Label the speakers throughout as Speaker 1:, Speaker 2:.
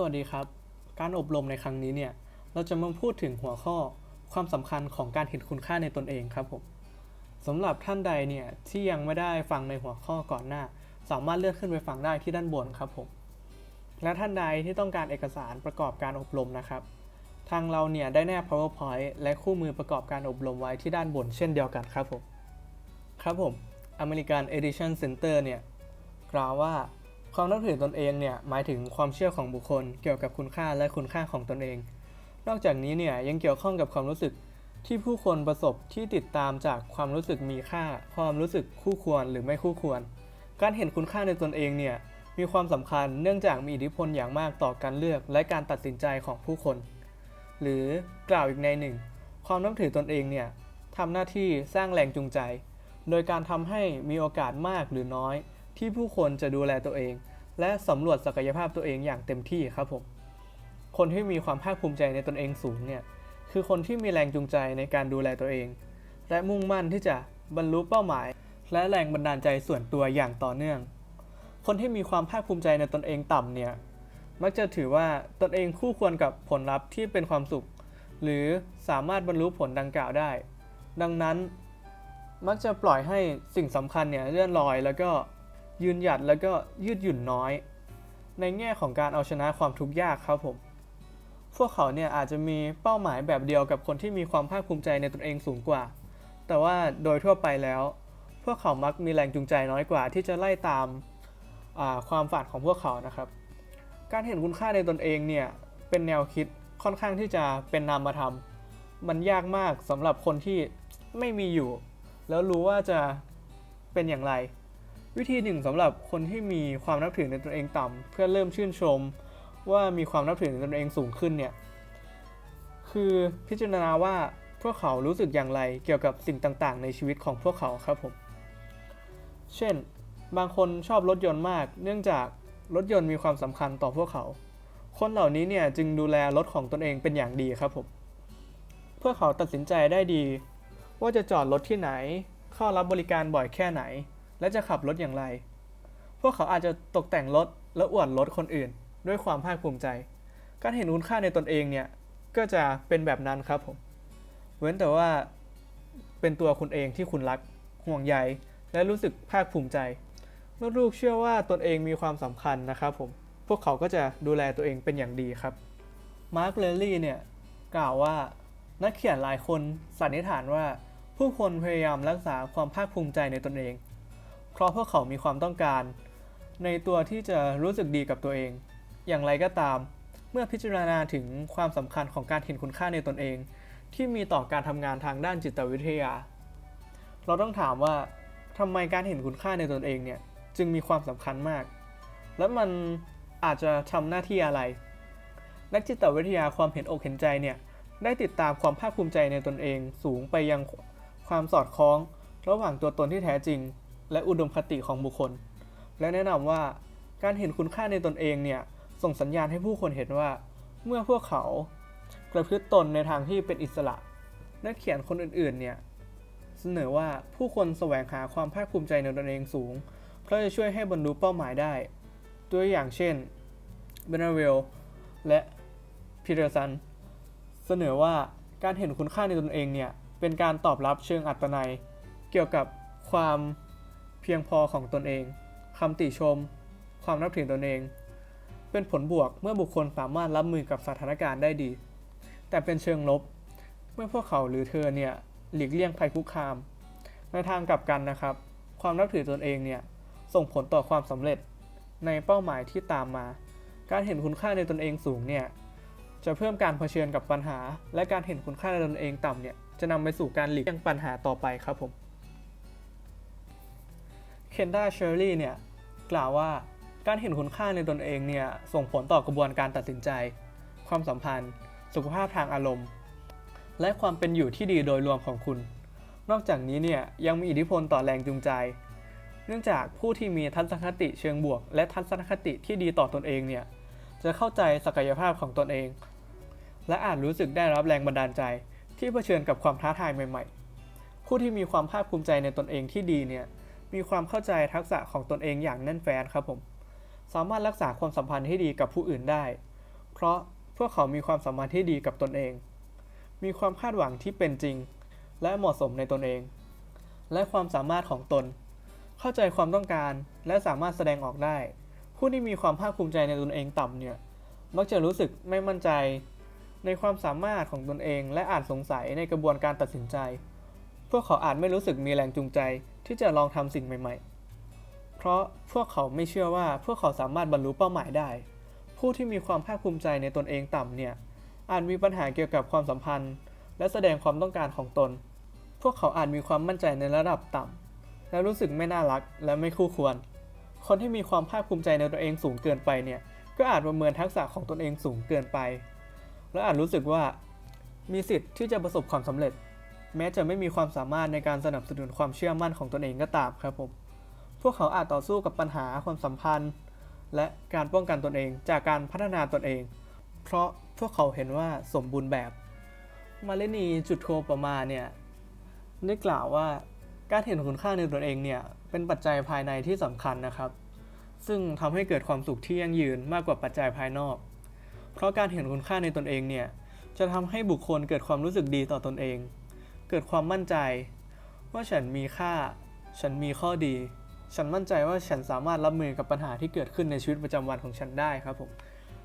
Speaker 1: สวัสดีครับ การอบรมในครั้งนี้เนี่ย เราจะมาพูดถึงหัวข้อความสำคัญของการเห็นคุณค่าในตนเองครับผมสำหรับท่านใดเนี่ยที่ยังไม่ได้ฟังในหัวข้อก่อนหน้า สามารถเลือนขึ้นไปฟังได้ที่ด้านบนครับผม และท่านใดที่ต้องการเอกสารประกอบการอบรมนะครับ ทางเราเนี่ยได้แนบ powerpoint และคู่มือประกอบการอบรมไว้ที่ด้านบนเช่นเดียวกันครับผม ครับผม American Edition Center เนี่ยกล่าวว่า ความนับถือตนเองเนี่ยหมายถึงความเชื่อของบุคคล เกี่ยวกับคุณค่าและคุณค่าของตนเอง นอกจากนี้เนี่ยยังเกี่ยวข้องกับความรู้สึกที่ผู้คนประสบที่ติดตามจากความรู้สึกมีค่า ความรู้สึกคู่ควรหรือไม่คู่ควร การเห็นคุณค่าในตนเองเนี่ยมีความสำคัญเนื่องจากมีอิทธิพลอย่างมากต่อการเลือกและการตัดสินใจของผู้คน หรือกล่าวอีกในหนึ่ง ความนับถือตนเองเนี่ยทำหน้าที่สร้างแรงจูงใจ โดยการทำให้มีโอกาสมากหรือน้อยที่ผู้คนจะดูแลตัวเอง และสำรวจศักยภาพตัวเองอย่างเต็มที่ครับผมคนที่มีความภาคภูมิใจในตนเองสูงเนี่ยคือคนที่มีแรงจูงใจในการดูแลตัวเอง และมุ่งมั่นที่จะบรรลุเป้าหมาย และแรงบันดาลใจส่วนตัวอย่างต่อเนื่อง คนที่มีความภาคภูมิใจในตนเองต่ำเนี่ยมักจะถือว่าตนเองคู่ควรกับผลลัพธ์ที่เป็นความสุข หรือสามารถบรรลุผลดังกล่าวได้ ดังนั้น มักจะปล่อยให้สิ่งสำคัญเนี่ยเลื่อนลอยแล้วก็ ยืนหยัดแล้วก็ยืดหยุ่นน้อย ในแง่ของการเอาชนะความทุกข์ยากครับผมพวกเขาเนี่ยอาจจะมีเป้าหมายแบบเดียวกับคนที่มีความภาคภูมิใจในตนเองสูงกว่า แต่ว่าโดยทั่วไปแล้ว พวกเขามักมีแรงจูงใจน้อยกว่า ที่จะไล่ตามาความฝันของพวกเขานะครับ การเห็นคุณค่าในตนเองเนี่ยเป็นแนวคิดค่อนข้างที่จะเป็นนามธรรม มันยากมากสำหรับคนที่ไม่มีอยู่ แล้วรู้ว่าจะเป็นอย่างไร วิธีหนึ่งสำหรับคนที่มีความนับถือในตนเองต่ำเพื่อเริ่มชื่นชม ว่ามีความนับถือในตนเองสูงขึ้นเนี่ยคือพิจารณาว่าพวกเขารู้สึกอย่างไรเกี่ยวกับสิ่งต่างๆ ในชีวิตของพวกเขาครับผม เช่น บางคนชอบรถยนต์มาก เนื่องจากรถยนต์มีความสำคัญต่อพวกเขา คนเหล่านี้เนี่ยจึงดูแลรถของตนเองเป็นอย่างดีครับผม เพื่อเขาตัดสินใจได้ดี ว่าจะจอดรถที่ไหน เข้ารับบริการบ่อยแค่ไหน และจะขับรถอย่างไร พวกเขาอาจจะตกแต่งรถและอวดรถคนอื่น ด้วยความภาคภูมิใจ การเห็นคุณค่าในตนเองเนี่ย ก็จะเป็นแบบนั้นครับผม เว้นแต่ว่าเป็นตัวคุณเองที่คุณรัก ห่วงใย และรู้สึกภาคภูมิใจ เมื่อลูกเชื่อว่าตนเองมีความสำคัญนะครับผม พวกเขาก็จะดูแลตัวเองเป็นอย่างดีครับ มาร์คเลลี่เนี่ยกล่าวว่านักเขียนหลายคนสันนิษฐานว่าผู้คนพยายามรักษาความภาคภูมิใจในตนเอง เพราะพวกเขามีความต้องการ ในตัวที่จะรู้สึกดีกับตัวเอง อย่างไรก็ตาม เมื่อพิจารณาถึงความสำคัญของการเห็นคุณค่าในตนเอง ที่มีต่อการทำงานทางด้านจิตวิทยา เราต้องถามว่าทำไมการเห็นคุณค่าในตนเองเนี่ยจึงมีความสำคัญมาก และมันอาจจะทำหน้าที่อะไร นักจิตวิทยาความเห็นอกเห็นใจเนี่ยได้ติดตามความภาคภูมิใจในตนเองสูงไปยังความสอดคล้อง ระหว่างตัวตนที่แท้จริง และอุดมคติของบุคคล และแนะนำว่าการเห็นคุณค่าในตนเองเนี่ยส่งสัญญาณให้ผู้คนเห็นว่า เมื่อพวกเขาประพฤติตนในทางที่เป็นอิสระ นักเขียนคนอื่นๆเนี่ยเสนอว่าผู้คนแสวงหาความภาคภูมิใจในตนเองสูง เพราะจะช่วยให้บรรลุเป้าหมายได้ ตัวอย่างเช่นเบนเวลและพีเตอร์สันเสนอว่าการเห็นคุณค่าในตนเองเนี่ยเป็นการตอบรับเชิงอัตนัย เกี่ยวกับความ พียงพอของตนเองคำติชม ความนับถือตนเอง เป็นผลบวกเมื่อบุคคลสามารถรับมือกับสถานการณ์ได้ดี แต่เป็นเชิงลบ เมื่อพวกเขาหรือเธอเนี่ยหลีกเลี่ยงภัยคุกคาม ในทางกลับกันนะครับ ความนับถือตนเองเนี่ยส่งผลต่อความสำเร็จในเป้าหมายที่ตามมา การเห็นคุณค่าในตนเองสูงเนี่ยจะเพิ่มการเผชิญกับปัญหา และการเห็นคุณค่าในตนเองต่ำเนี่ยจะนำไปสู่การหลีกเลี่ยงปัญหาต่อไปครับผม คนดาเชอร์รี่เนี่ยกล่าวว่าการเห็นคุณค่าในตนเองเนี่ยส่งผลต่อกระบวนการตัดสินใจ ความสัมพันธ์ สุขภาพทางอารมณ์ และความเป็นอยู่ที่ดีโดยรวมของคุณ นอกจากนี้เนี่ยยังมีอิทธิพลต่อแรงจูงใจ เนื่องจากผู้ที่มีทัศนคติเชิงบวก และทัศนคติที่ดีต่อตนเองเนี่ยจะเข้าใจศักยภาพของตนเอง และอาจรู้สึกได้รับแรงบันดาลใจ ที่เผชิญกับความท้าทายใหม่ ๆ ผู้ที่มีความภาคภูมิใจในตนเองที่ดีเนี่ย มีความเข้าใจทักษะของตนเองอย่างแน่นแฟ้นครับผม สามารถรักษาความสัมพันธ์ให้ดีกับผู้อื่นได้ เพราะพวกเขามีความสามารถที่ดีกับตนเอง มีความคาดหวังที่เป็นจริง และเหมาะสมในตนเอง และความสามารถของตน เข้าใจความต้องการและสามารถแสดงออกได้ ผู้ที่มีความภาคภูมิใจในตนเองต่ำเนี่ย มักจะรู้สึกไม่มั่นใจในความสามารถของตนเองและอาจสงสัยในกระบวนการตัดสินใจ พวกเขาอาจไม่รู้สึกมีแรงจูงใจ ที่จะลองทำสิ่งใหม่ ๆ เพราะพวกเขาไม่เชื่อว่าพวกเขาสามารถบรรลุเป้าหมายได้ ผู้ที่มีความภาคภูมิใจในตนเองต่ำเนี่ยอาจมีปัญหาเกี่ยวกับความสัมพันธ์ และแสดงความต้องการของตน พวกเขาอาจมีความมั่นใจในระดับต่ำและรู้สึกไม่น่ารักและไม่คู่ควร คนที่มีความภาคภูมิใจในตัวเองสูงเกินไปเนี่ยก็อาจประเมินทักษะของตนเองสูงเกินไป และอาจรู้สึกว่ามีสิทธิ์ที่จะประสบความสำเร็จ แม้จะไม่มีความสามารถในการสนับสนุนความเชื่อมั่นของตนเองก็ตามครับผม พวกเขาอาจต่อสู้กับปัญหาความสัมพันธ์ และการป้องกันตนเองจากการพัฒนาตนเอง เพราะพวกเขาเห็นว่าสมบูรณ์แบบ มาเลนีจุดโทประมาเนี่ยได้กล่าวว่าการเห็นคุณค่าในตนเองเนี่ยเป็นปัจจัยภายในที่สำคัญนะครับ ซึ่งทำให้เกิดความสุขที่ยั่งยืนมากกว่าปัจจัยภายนอก เพราะการเห็นคุณค่าในตนเองเนี่ยจะทำให้บุคคลเกิดความรู้สึกดีต่อตนเอง เกิดความมั่นใจ ว่าฉันมีค่า ฉันมีข้อดี ฉันมั่นใจว่าฉันสามารถรับมือกับปัญหาที่เกิดขึ้นในชีวิตประจำวันของฉันได้ครับผม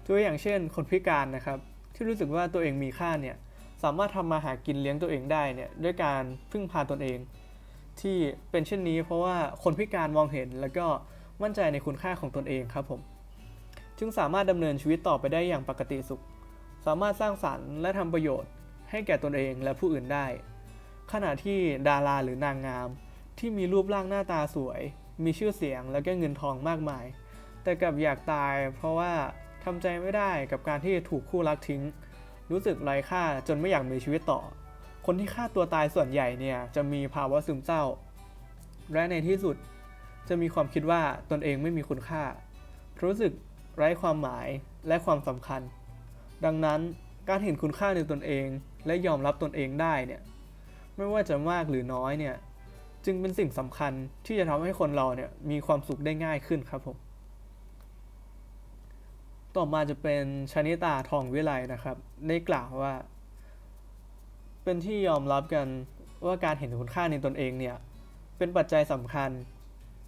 Speaker 1: ตัวอย่างเช่น คนพิการนะครับ ที่รู้สึกว่าตัวเองมีค่าเนี่ยสามารถทำมาหากินเลี้ยงตัวเองได้เนี่ยด้วยการพึ่งพาตนเอง ที่เป็นเช่นนี้เพราะว่าคนพิการมองเห็นแล้วก็มั่นใจในคุณค่าของตนเองครับผมจึงสามารถดำเนินชีวิตต่อไปได้อย่างปกติสุข สามารถสร้างสรรค์และทำประโยชน์ให้แก่ตนเองและผู้อื่นได้ ขณะที่ดาราหรือนางงาม ที่มีรูปร่างหน้าตาสวย มีชื่อเสียงและก็เงินทองมากมาย แต่กลับอยากตายเพราะว่าทำใจไม่ได้กับการที่ถูกคู่รักทิ้ง รู้สึกไร้ค่าจนไม่อยากมีชีวิตต่อ คนที่ฆ่าตัวตายส่วนใหญ่เนี่ยจะมีภาวะซึมเศร้า และในที่สุดจะมีความคิดว่าตนเองไม่มีคุณค่า รู้สึกไร้ความหมายและความสำคัญ ดังนั้นการเห็นคุณค่าในตนเองและยอมรับตนเองได้เนี่ย ไม่ว่าจะมากหรือน้อยเนี่ยจึงเป็นสิ่งสำคัญที่จะทำให้คนเราเนี่ยมีความสุขได้ง่ายขึ้นครับผม ต่อมาจะเป็นชนิตาทองวิไลนะครับ ได้กล่าวว่า เป็นที่ยอมรับกันว่าการเห็นคุณค่าในตนเองเนี่ย เป็นปัจจัยสำคัญ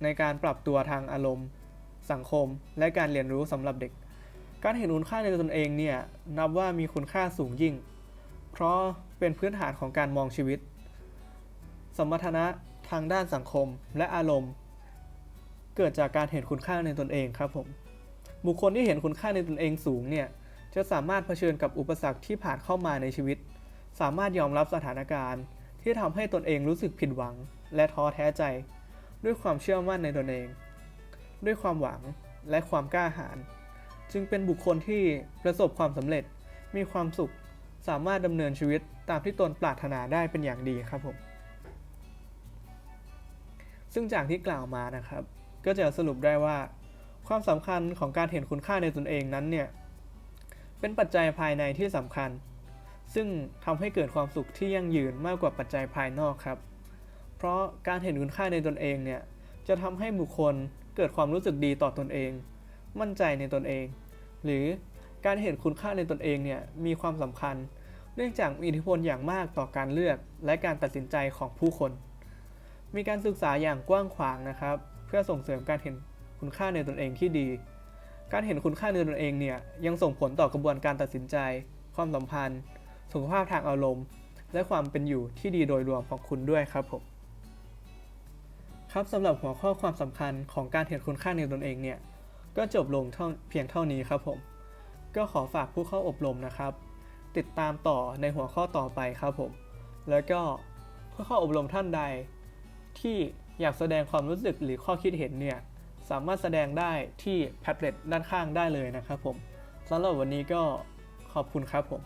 Speaker 1: ในการปรับตัวทางอารมณ์ สังคม และการเรียนรู้สำหรับเด็ก การเห็นคุณค่าในตนเองเนี่ยนับว่ามีคุณค่าสูงยิ่ง เพราะเป็นพื้นฐานของการมองชีวิต สมรรถนะทางด้านสังคมและอารมณ์ เกิดจากการเห็นคุณค่าในตนเองครับผมบุคคลที่เห็นคุณค่าในตนเองสูงเนี่ยจะสามารถเผชิญกับอุปสรรคที่ผ่านเข้ามาในชีวิต สามารถยอมรับสถานการณ์ ที่ทำให้ตนเองรู้สึกผิดหวัง และท้อแท้ใจ ด้วยความเชื่อมั่นในตนเอง ด้วยความหวังและความกล้าหาญจึงเป็นบุคคลที่ประสบความสำเร็จมีความสุข สามารถดำเนินชีวิตตามที่ตนปรารถนาได้เป็นอย่างดีครับผม ซึ่งจากที่กล่าวมานะครับ ก็จะสรุปได้ว่า ความสำคัญของการเห็นคุณค่าในตนเองนั้นเนี่ย เป็นปัจจัยภายในที่สำคัญ ซึ่งทำให้เกิดความสุขที่ยั่งยืนมากกว่าปัจจัยภายนอกครับ เพราะการเห็นคุณค่าในตนเองเนี่ย จะทำให้บุคคลเกิดความรู้สึกดีต่อตนเอง มั่นใจในตนเอง หรือการเห็นคุณค่าในตนเองเนี่ยมีความสำคัญ เนื่องจากมีอิทธิพลอย่างมากต่อการเลือกและการตัดสินใจของผู้คน มีการศึกษาอย่างกว้างขวางนะครับ เพื่อส่งเสริมการเห็นคุณค่าในตนเองที่ดี การเห็นคุณค่าในตนเองเนี่ยยังส่งผลต่อกระบวนการตัดสินใจ ความสัมพันธ์ สุขภาพทางอารมณ์ และความเป็นอยู่ที่ดีโดยรวมของคุณด้วยครับผมครับสำหรับหัวข้อความสำคัญของการเห็นคุณค่าในตนเองเนี่ยก็จบลงเท่าเพียงเท่านี้ครับผม ก็ขอฝากผู้เข้าอบรมนะครับ ติดตามต่อในหัวข้อต่อไปครับผม แล้วก็ผู้เข้าอบรมท่านใด ที่อยากแสดงความรู้สึกหรือข้อคิดเห็นเนี่ยสามารถแสดงได้ที่แพดเล็ตด้านข้างได้เลยนะครับผมสำหรับวันนี้ก็ขอบคุณครับผม